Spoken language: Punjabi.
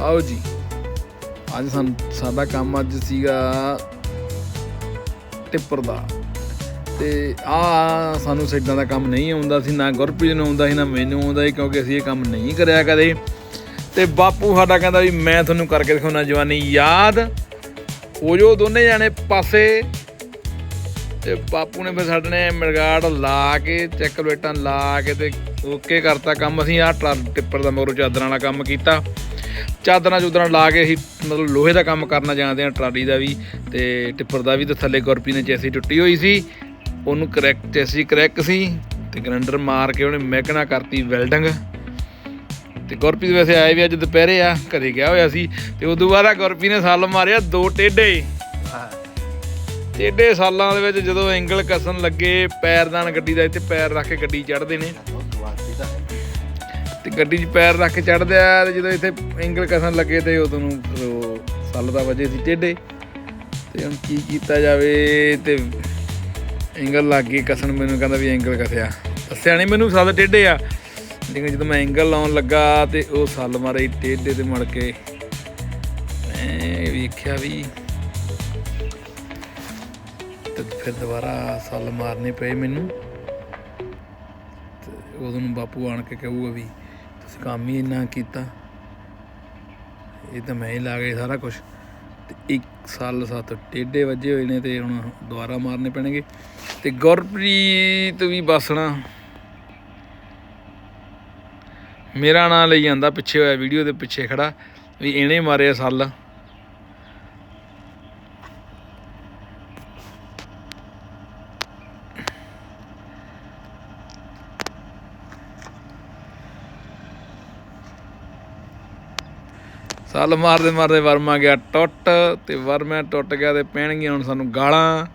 ਆਓ ਜੀ। ਅੱਜ ਸਾਨੂੰ, ਸਾਡਾ ਕੰਮ ਅੱਜ ਸੀਗਾ ਟਿੱਪਰ ਦਾ। ਤੇ ਆ ਸਾਨੂੰ ਸਿੱਡਾਂ ਦਾ ਕੰਮ ਨਹੀਂ ਆਉਂਦਾ ਸੀ, ਨਾ ਗੁਰਪ੍ਰੀਤ ਨੂੰ ਆਉਂਦਾ ਸੀ, ਨਾ ਮੈਨੂੰ ਆਉਂਦਾ ਸੀ, ਕਿਉਂਕਿ ਅਸੀਂ ਇਹ ਕੰਮ ਨਹੀਂ ਕਰਿਆ ਕਦੇ। ਤੇ ਬਾਪੂ ਸਾਡਾ ਕਹਿੰਦਾ ਵੀ ਮੈਂ ਤੁਹਾਨੂੰ ਕਰਕੇ ਦਿਖਾਉਣਾ ਜਵਾਨੀ, ਯਾਦ। ਹੋ ਜੋ ਦੋਨੇ ਜਾਣੇ ਪਾਸੇ। ਤੇ ਬਾਪੂ ਨੇ ਫਿਰ ਸਾਡੇ ਨੇ ਮਿਰਗਾੜ ਲਾ ਕੇ, ਚੈੱਕ ਪਲੇਟਾਂ ਲਾ ਕੇ ਤੇ ਓਕੇ ਕਰਤਾ ਕੰਮ। ਅਸੀਂ ਆਹ ਟਰਾ- ਟਿੱਪਰ ਦਾ ਮਗਰੋਂ ਚਾਦਰਾਂ ਵਾਲਾ ਕੰਮ ਕੀਤਾ। ਚਾਦਰਾਂ ਚੂਦਰਾਂ ਲਾ ਕੇ ਅਸੀਂ ਮਤਲਬ ਲੋਹੇ ਦਾ ਕੰਮ ਕਰਨਾ ਜਾਣਦੇ ਹਾਂ ਟਰਾਲੀ ਦਾ ਵੀ ਤੇ ਟਿੱਪਰ ਦਾ ਵੀ ਤੇ ਥੱਲੇ ਗੁਰਪੀ ਨੇ ਚੈਸੀ ਟੁੱਟੀ ਹੋਈ ਸੀ। ਉਹਨੂੰ ਕਰੈਕ ਚੈਸੀ ਕਰੈਕ ਸੀ ਤੇ ਗਰੈਂਡਰ ਮਾਰ ਕੇ ਉਹਨੇ ਮੈਕਣਾ ਕਰਤੀ ਵੈਲਡਿੰਗ। ਤੇ ਗੁਰਪ੍ਰੀਤ ਵੈਸੇ ਆਏ ਵੀ ਅੱਜ ਦੁਪਹਿਰੇ ਆ ਘਰੇ ਗਿਆ ਹੋਇਆ ਸੀ ਤੇ ਉਦੋਂ ਬਾਅਦ ਆ ਗੁਰਪ੍ਰੀਤ ਨੇ ਸੱਲ ਮਾਰਿਆ ਦੋ ਟੇਡੇ ਟੇਡੇ ਸਾਲਾਂ ਦੇ ਵਿੱਚ ਜਦੋਂ ਐਂਗਲ ਕਸਣ ਲੱਗੇ ਪੈਰਦਾਨ ਗੱਡੀ ਦਾ ਇੱਥੇ ਪੈਰ ਰੱਖ ਕੇ ਗੱਡੀ ਚੜ੍ਹਦੇ ਨੇ। ਤੇ ਗੱਡੀ 'ਚ ਪੈਰ ਰੱਖ ਕੇ ਚੜ੍ਹਦੇ ਆ ਤੇ ਜਦੋਂ ਇੱਥੇ ਐਂਗਲ ਕਸਣ ਲੱਗੇ ਤੇ ਉਦੋਂ ਨੂੰ ਫਿਰ ਉਹ ਸੱਲ ਦਾ ਵਜੇ ਸੀ ਟੇਡੇ ਤੇ ਹੁਣ ਕੀ ਕੀਤਾ ਜਾਵੇ ਤੇ ਐਂਗਲ ਲੱਗ ਗਈ ਕਸਣ, ਮੈਨੂੰ ਕਹਿੰਦਾ ਵੀ ਐਂਗਲ ਕਸਿਆ। ਦੱਸਿਆ ਨਹੀਂ ਮੈਨੂੰ ਸੱਲ ਟੇਡੇ ਆ। ਲੇਕਿਨ ਜਦੋਂ ਮੈਂ ਐਂਗਲ ਲਾਉਣ ਲੱਗਾ ਤੇ ਉਹ ਸੱਲ ਮਾਰੇ ਟੇਡੇ ਤੇ ਮੜ ਕੇ। ਮੈਂ ਵੇਖਿਆ ਵੀ ਤੇ ਫਿਰ ਦੁਬਾਰਾ ਸੱਲ ਮਾਰਨੇ ਪਏ ਮੈਨੂੰ। ਤੇ ਉਦੋਂ ਨੂੰ ਬਾਪੂ ਆਣ ਕੇ ਕਹੂਗਾ ਵੀ ਕੰਮ ਹੀ ਇੰਨਾ ਕੀਤਾ। ਇਹ ਤਾਂ ਮੈਂ ਹੀ ਲਾ ਗਿਆ ਸਾਰਾ ਕੁਝ ਤੇ ਇੱਕ ਸਾਲ ਸਾਥ ਟੇਡੇ ਵੱਜੇ ਹੋਏ ਨੇ ਤੇ ਹੁਣ ਦੁਬਾਰਾ ਮਾਰਨੇ ਪੈਣਗੇ। ਤੇ ਗੁਰਪ੍ਰੀਤ ਵੀ ਬਸਣਾ ਮੇਰਾ ਨਾਂ ਲਈ ਜਾਂਦਾ ਪਿੱਛੇ ਹੋਇਆ ਵੀਡੀਓ ਦੇ ਪਿੱਛੇ ਖੜਾ। ਵੀ ਇਹਨੇ ਮਾਰਿਆ ਸੱਲ। ਸੱਲ ਮਾਰਦੇ ਮਾਰਦੇ ਵਰਮਾ ਗਿਆ, ਟੁੱਟ ਤੇ ਵਰਮਾ ਟੁੱਟ ਗਿਆ ਤੇ ਪੈਣਗੀਆਂ ਹੁਣ ਸਾਨੂੰ ਗਾਲਾਂ।